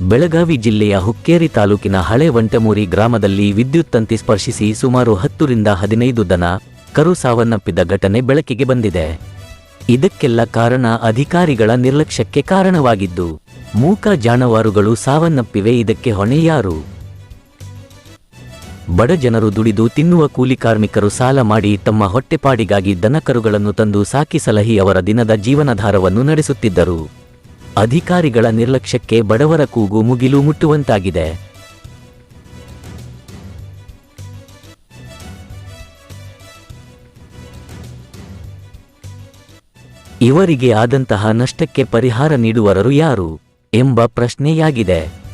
ಬೆಳಗಾವಿ ಜಿಲ್ಲೆಯ ಹುಕ್ಕೇರಿ ತಾಲೂಕಿನ ಹಳೆ ವಂಟಮೂರಿ ಗ್ರಾಮದಲ್ಲಿ ವಿದ್ಯುತ್ ತಂತಿ ಸ್ಪರ್ಶಿಸಿ ಸುಮಾರು ಹತ್ತರಿಂದ ಹದಿನೈದು ದನ, ಕರು ಸಾವನ್ನಪ್ಪಿದ ಘಟನೆ ಬೆಳಕಿಗೆ ಬಂದಿದೆ. ಇದಕ್ಕೆಲ್ಲ ಕಾರಣ ಅಧಿಕಾರಿಗಳ ನಿರ್ಲಕ್ಷ್ಯಕ್ಕೆ ಕಾರಣವಾಗಿದ್ದು, ಮೂಕ ಜಾನುವಾರುಗಳು ಸಾವನ್ನಪ್ಪಿವೆ, ಇದಕ್ಕೆ ಹೊಣೆ ಯಾರು? ಬಡ ಜನರು ದುಡಿದು ತಿನ್ನುವ ಕೂಲಿ ಕಾರ್ಮಿಕರು ಸಾಲ ಮಾಡಿ ತಮ್ಮ ಹೊಟ್ಟೆಪಾಡಿಗಾಗಿ ದನಕರುಗಳನ್ನು ತಂದು ಸಾಕಿ ಸಲಹಿ ಅವರ ದಿನದ ಜೀವನಾಧಾರವನ್ನು ನಡೆಸುತ್ತಿದ್ದರು. ಅಧಿಕಾರಿಗಳ ನಿರ್ಲಕ್ಷ್ಯಕ್ಕೆ ಬಡವರ ಕೂಗು ಮುಗಿಲು ಮುಟ್ಟುವಂತಾಗಿದೆ. ಇವರಿಗೆ ಆದಂತಹ ನಷ್ಟಕ್ಕೆ ಪರಿಹಾರ ನೀಡುವವರು ಯಾರು? ಎಂಬ ಪ್ರಶ್ನೆಯಾಗಿದೆ.